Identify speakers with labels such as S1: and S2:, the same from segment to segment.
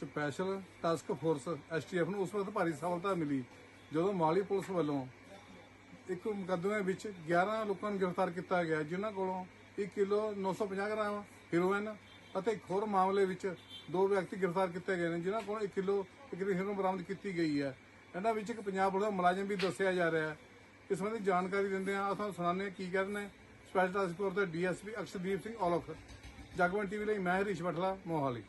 S1: Special task force STF ਨੂੰ ਉਸ ਵਕਤ ਭਾਰੀ ਸਫਲਤਾ ਮਿਲੀ, ਜਦੋਂ ਮਾਲੀ ਪੁਲਿਸ ਵੱਲੋਂ ਇੱਕ ਮੁਕੱਦਮੇ ਵਿੱਚ 11 ਲੋਕਾਂ ਨੂੰ ਗ੍ਰਿਫਤਾਰ ਕੀਤਾ ਗਿਆ, ਜਿਨ੍ਹਾਂ ਕੋਲੋਂ 1 ਕਿਲੋ 950 ਗ੍ਰਾਮ ਹੀਰੋਇਨ ਅਤੇ ਇੱਕ ਹੋਰ ਮਾਮਲੇ ਵਿੱਚ ਦੋ ਵਿਅਕਤੀ ਗ੍ਰਿਫਤਾਰ ਕੀਤੇ ਗਏ ਨੇ, ਜਿਨ੍ਹਾਂ ਕੋਲੋਂ 1 ਕਿਲੋ ਤਕਰੀਬਨ ਹੈਰੋਇਨ ਬਰਾਮਦ ਕੀਤੀ ਗਈ ਹੈ। ਇਹਨਾਂ ਵਿੱਚ ਇੱਕ ਪੰਜਾਬ ਪੁਲਿਸ ਦਾ ਮੁਲਾਜ਼ਮ ਵੀ ਦੱਸਿਆ ਜਾ ਰਿਹਾ ਹੈ। ਇਸ ਸੰਬੰਧੀ ਜਾਣਕਾਰੀ ਦਿੰਦੇ ਹਾਂ ਤੁਹਾਨੂੰ ਸੁਣਾਉਂਦੇ ਹਾਂ ਕੀ ਕਹਿ ਸਪੈਸ਼ਲ ਟਾਸਕ ਫੋਰਸ ਦੇ ਡੀਐਸਪੀ ਅਕਸ਼ਦੀਪ ਸਿੰਘ ਔਲਖ। ਜਗਵੰਤ ਟੀਵੀ ਲਈ ਮੈਂ ਹਰੀਸ਼ ਬਠਲਾ, ਮੋਹਾਲੀ।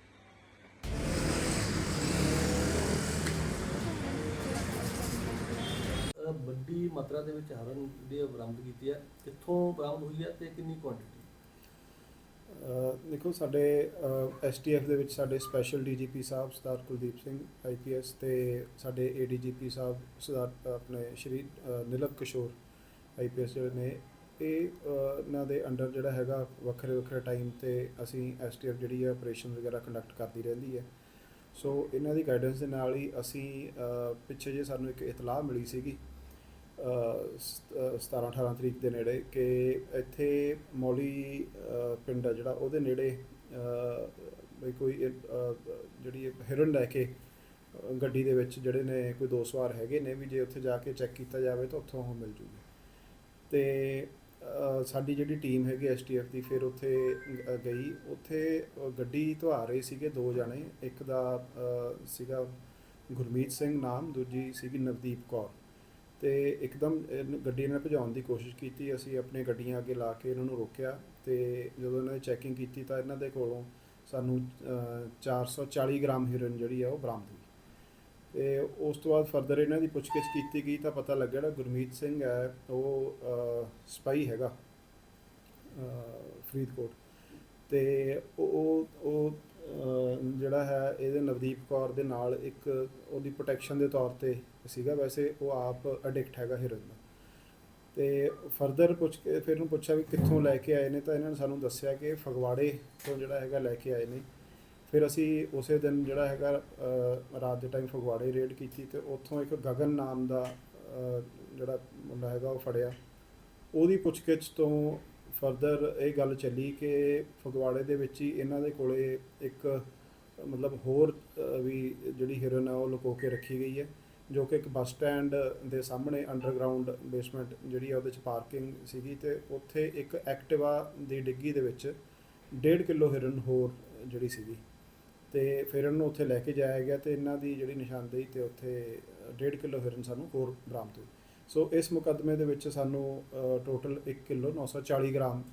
S2: ਵੱਡੀ ਮਾਤਰਾ ਦੇ ਵਿੱਚ ਹਰਨ ਜਿਹੜੀ ਹੈ ਬਰਾਮਦ ਕੀਤੀ ਹੈ। ਕਿੱਥੋਂ ਬਰਾਮਦ ਹੋਈ ਹੈ ਤੇ ਕਿੰਨੀ ਕੁਆਂਟੀਟੀ
S3: ਅ, ਦੇਖੋ ਸਾਡੇ ਐਸਟੀਐਫ ਦੇ ਵਿੱਚ ਸਾਡੇ ਸਪੈਸ਼ਲ ਡੀਜੀਪੀ ਸਾਹਿਬ ਸਰਦਾਰ ਕੁਲਦੀਪ ਸਿੰਘ ਆਈਪੀਐਸ ਤੇ ਸਾਡੇ ਏਡੀਜੀਪੀ ਸਾਹਿਬ ਸਰਦਾਰ ਆਪਣੇ ਸ਼੍ਰੀ ਅ, ਨਿਲਭ ਕਿਸ਼ੋਰ ਆਈਪੀਐਸ ਜਿਹੜੇ ਨੇ ਇਹ ਇਹਨਾਂ ਦੇ ਅੰਡਰ ਜਿਹੜਾ ਹੈਗਾ ਵੱਖਰੇ ਵੱਖਰੇ ਟਾਈਮ ਤੇ ਅਸੀਂ ਐਸਟੀਐਫ ਜਿਹੜੀ ਹੈ ਆਪਰੇਸ਼ਨ ਵਗੈਰਾ ਕੰਡਕਟ ਕਰਦੀ ਰਹਿੰਦੀ ਹੈ। ਸੋ ਇਹਨਾਂ ਦੀ ਗਾਈਡੈਂਸ ਦੇ ਨਾਲ ਹੀ ਅਸੀਂ ਪਿੱਛੇ ਜੇ ਸਾਨੂੰ ਇੱਕ ਇਤਲਾਹ ਮਿਲੀ ਸੀਗੀ 17 18 ਤਰੀਕ ਦੇ ਨੇੜੇ ਕਿ ਇੱਥੇ ਮੌਲੀ ਪਿੰਡ ਆ ਜਿਹੜਾ ਉਹਦੇ ਨੇੜੇ ਅ, ਵੀ ਕੋਈ ਜਿਹੜੀ ਇਹ ਹਿਰਨ ਲੈ ਕੇ ਗੱਡੀ ਦੇ ਵਿੱਚ ਜਿਹੜੇ ਨੇ ਕੋਈ ਦੋ ਸਵਾਰ ਹੈਗੇ ਨੇ ਵੀ ਜੇ ਉੱਥੇ ਜਾ ਕੇ ਚੈੱਕ ਕੀਤਾ ਜਾਵੇ ਤਾਂ ਉੱਥੋਂ ਉਹ ਮਿਲ ਜੂਗੀ। ਤੇ ਸਾਡੀ ਜਿਹੜੀ ਟੀਮ ਹੈਗੀ ਐਸਟੀਐਫ ਦੀ ਫਿਰ ਉੱਥੇ ਗਈ। ਉੱਥੇ ਗੱਡੀ ਤੋਂ ਆ ਰਹੇ ਸੀਗੇ ਦੋ ਜਣੇ। ਇੱਕ ਦਾ ਸੀਗਾ ਗੁਰਮੀਤ ਸਿੰਘ ਨਾਮ ਦੂਜੀ ਸੀਗੀ ਨਵਦੀਪ ਕੌਰ। ਤੇ ਇੱਕਦਮ ਇਹਨੂੰ ਗੱਡੀ ਨੇ ਭਜਾਉਣ ਦੀ ਕੋਸ਼ਿਸ਼ ਕੀਤੀ ਅਸੀਂ ਆਪਣੀਆਂ ਗੱਡੀਆਂ ਅੱਗੇ ਲਾ ਕੇ ਇਹਨਾਂ ਨੂੰ ਰੋਕਿਆ ਤੇ ਜਦੋਂ ਇਹਨਾਂ ਨੇ ਚੈਕਿੰਗ ਕੀਤੀ ਤਾਂ ਇਹਨਾਂ ਦੇ ਕੋਲੋਂ ਸਾਨੂੰ ਅ, 440 ਗ੍ਰਾਮ ਹੀਰੋਇਨ ਜਿਹੜੀ ਆ ਉਹ ਬਰਾਮਦ ਹੋਈ। ਤੇ ਉਸ ਤੋਂ ਬਾਅਦ ਫਰਦਰ ਇਹਨਾਂ ਦੀ ਪੁੱਛਗਿੱਛ ਕੀਤੀ ਗਈ ਤਾਂ ਪਤਾ ਲੱਗਿਆ ਜਿਹੜਾ ਗੁਰਮੀਤ ਸਿੰਘ ਹੈ ਉਹ ਸਪਾਈ ਹੈਗਾ ਫਰੀਦਕੋਟ। ਤੇ ਉਹ ਉਹ- ਜਿਹੜਾ ਹੈ, ਇਹਦੇ ਨਵਦੀਪ ਕੌਰ ਦੇ ਨਾਲ ਇੱਕ ਉਹਦੀ ਪ੍ਰੋਟੈਕਸ਼ਨ ਦੇ ਤੌਰ ਤੇ ਸੀਗਾ, ਵੈਸੇ ਉਹ ਆਪ ਐਡਿਕਟ ਹੈਗਾ ਹੀਰੋਇਨ ਦਾ। ਤੇ ਫਰਦਰ ਪੁੱਛ ਕੇ, ਫਿਰ ਉਹਨੂੰ ਪੁੱਛਿਆ ਵੀ ਕਿੱਥੋਂ ਲੈ ਕੇ ਆਏ ਨੇ, ਤਾਂ ਇਹਨਾਂ ਨੇ ਸਾਨੂੰ ਦੱਸਿਆ ਕਿ ਫਗਵਾੜੇ ਤੋਂ ਜਿਹੜਾ ਹੈਗਾ ਲੈ ਕੇ ਆਏ ਨੇ। ਫਿਰ ਅਸੀਂ ਉਸੇ ਦਿਨ ਜਿਹੜਾ ਹੈਗਾ ਰਾਤ ਦੇ ਟਾਈਮ ਫਗਵਾੜੇ ਰੇਡ ਕੀਤੀ ਤੇ ਉੱਥੋਂ ਇੱਕ ਗਗਨ ਨਾਮ ਦਾ ਜਿਹੜਾ ਮੁੰਡਾ ਹੈਗਾ ਉਹ ਫੜਿਆ। ਉਹਦੀ ਪੁੱਛਗਿੱਛ ਤੋਂ ਫਰਦਰ ਇਹ ਗੱਲ ਚੱਲੀ ਕਿ ਫਗਵਾੜੇ ਦੇ ਵਿੱਚ ਹੀ ਇਹਨਾਂ ਦੇ ਕੋਲੇ ਇੱਕ, ਮਤਲਬ ਹੋਰ ਵੀ ਜਿਹੜੀ ਹੀਰੋਇਨ ਹੈ ਉਹ ਲੁਕੋ ਕੇ ਰੱਖੀ ਗਈ ਹੈ, ਜੋ ਕਿ ਇੱਕ ਬੱਸ ਸਟੈਂਡ ਦੇ ਸਾਹਮਣੇ ਅੰਡਰਗਰਾਉਂਡ ਬੇਸਮੈਂਟ ਜਿਹੜੀ ਆ ਉਹਦੇ ਚ ਪਾਰਕਿੰਗ ਸੀਗੀ ਤੇ ਉੱਥੇ ਇੱਕ ਐਕਟਿਵਾ ਦੀ ਡਿੱਗੀ ਦੇ ਵਿੱਚ 1.5 ਕਿਲੋ ਹੀਰੋਇਨ ਹੋਰ ਜਿਹੜੀ ਸੀਗੀ ਤੇ ਫਿਰ ਇਹਨੂੰ ਉੱਥੇ ਲੈ ਕੇ ਜਾਇਆ ਗਿਆ ਤੇ ਇਹਨਾਂ ਦੀ ਜਿਹੜੀ ਨਿਸ਼ਾਨਦੇਹੀ ਤੇ ਉੱਥੇ 1.5 ਕਿਲੋ ਹਿਰਨ ਸਾਨੂੰ ਹੋਰ ਬਰਾਮਦ ਹੋਈ। ਸੋ ਇਸ ਮੁਕੱਦਮੇ ਦੇ ਵਿੱਚ ਸਾਨੂੰ ਟੋਟਲ 1 ਕਿਲੋ 940 ਗ੍ਰਾਮ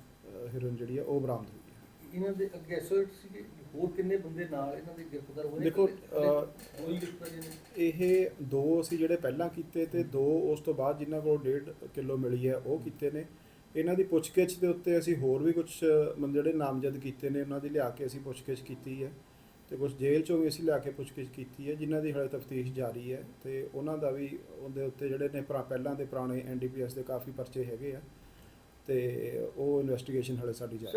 S3: ਹਿਰਨ ਜਿਹੜੀ ਹੈ ਉਹ ਬਰਾਮਦ ਹੋਈ ਹੈ।
S2: ਇਹਨਾਂ ਦੇ ਅੱਗੇ ਐਸਰਟ ਸੀਗੇ ਹੋਰ ਕਿੰਨੇ ਬੰਦੇ ਨਾਲ ਇਹਨਾਂ ਦੇ ਗ੍ਰਿਫਤਾਰ ਹੋਏ?
S3: ਦੇਖੋ, ਇਹ ਦੋ ਅਸੀਂ ਜਿਹੜੇ ਪਹਿਲਾਂ ਕੀਤੇ ਤੇ ਦੋ ਉਸ ਤੋਂ ਬਾਅਦ ਜਿਨ੍ਹਾਂ ਕੋਲ 1.5 ਕਿਲੋ ਮਿਲੀ ਹੈ ਉਹ ਕੀਤੇ ਨੇ। ਇਹਨਾਂ ਦੀ ਪੁੱਛਗਿੱਛ ਦੇ ਉੱਤੇ ਅਸੀਂ ਹੋਰ ਵੀ ਕੁਝ ਬੰਦੇ ਜਿਹੜੇ ਨਾਮਜ਼ਦ ਕੀਤੇ ਨੇ ਉਹਨਾਂ ਦੀ ਲਿਆ ਕੇ ਅਸੀਂ ਪੁੱਛਗਿੱਛ ਕੀਤੀ ਹੈ। ਤੇ ਕੁਝ ਜੇਲ੍ਹ ਚੋਂ ਵੀ ਅਸੀਂ ਲਿਆ ਕੇ ਪੁੱਛਗਿੱਛ ਕੀਤੀ ਹੈ, ਜਿਨ੍ਹਾਂ ਦੀ ਹਲੇ ਤਫਤੀਸ਼ ਜਾਰੀ ਹੈ ਤੇ ਉਹਨਾਂ ਦਾ ਵੀ ਉਹਦੇ ਉੱਤੇ ਜਿਹੜੇ ਨੇ ਪੁਰਾ- ਪਹਿਲਾਂ ਦੇ ਪੁਰਾਣੇ ਐਨਡੀਪੀਐਸ ਦੇ ਕਾਫੀ ਪਰਚੇ ਹੈਗੇ ਆ ਤੇ ਉਹ ਇਨਵੈਸਟੀਗੇਸ਼ਨ ਹਲੇ ਸਾਡੀ ਜਾਰੀ